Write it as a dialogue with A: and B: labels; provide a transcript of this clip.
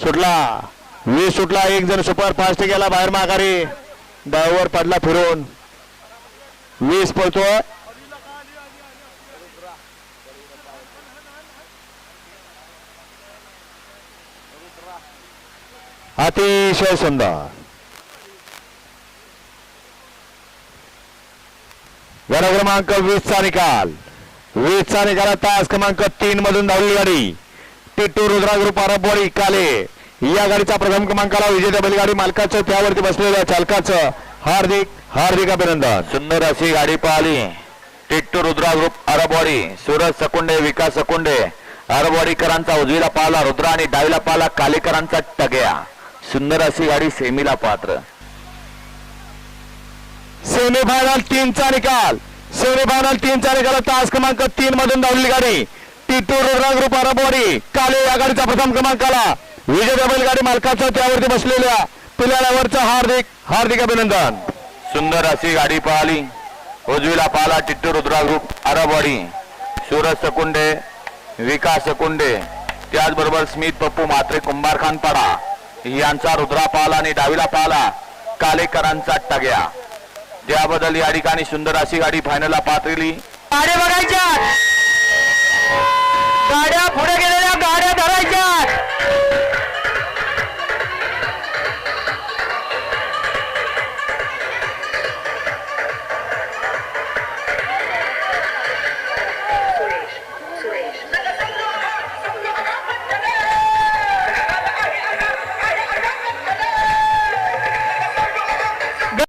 A: सुटला. वीस सुटला एक जण सुपर फास्ट गेला बाहेर माघारी. ड्रायव्हर पडला फिरून. वीस पळतोय अतिशय सुंदर. गड क्रमांक वीसचा निकाल. वीसचा निकाल तास क्रमांक तीन मधून धावली गाडी. टिट्टू रुद्रा ग्रुप आरबवाडी काले. या गाडीचा प्रथम क्रमांकाला विजेत्या बैलगाडी मालकाचं त्यावरती बसलेल्या चालकाचं हार्दिक हार्दिक अभिनंदन.
B: सुंदर अशी गाडी पाहिली. टिट्टू रुद्रा ग्रुप अरबवाडी सूरज सकुंडे विकास सकुंडे. अरबवाडीकरांचा उजवीला पाला रुद्रा आणि डावीला पाला कालेकरांचा टग्या. सुंदर अशी गाडी सेमीला पात्र.
A: सेमीफायनल तीनचा निकाल. सेमीफायनल तीनचा निकाल तास क्रमांक तीन मधून धावलेली गाडी. टिटू रुद्रा ग्रुप काले या गाडीचा प्रथम क्रमांकाला. विजेता बैलगाडी मालकाचा त्यावरती बसलेल्या पिल्यावरचं हार्दिक हार्दिक अभिनंदन.
B: सुंदर अशी गाडी पाहिली. उजवीला पाला टिट्टू रुद्रा ग्रुप आराबवाडी सूरज सकुंडे विकास सकुंडे त्याचबरोबर स्मित पप्पू म्हात्रे कुंभारखान पाडा यांचा रुद्रा पाला आणि डावीला पाला कालेकरांचा टग्या. त्याबद्दल या ठिकाणी सुंदर अशी गाडी फायनलला पात्रली
C: गाड्या बघायच्या गाड्या पुढे गेलेल्या गाड्या धरायच्या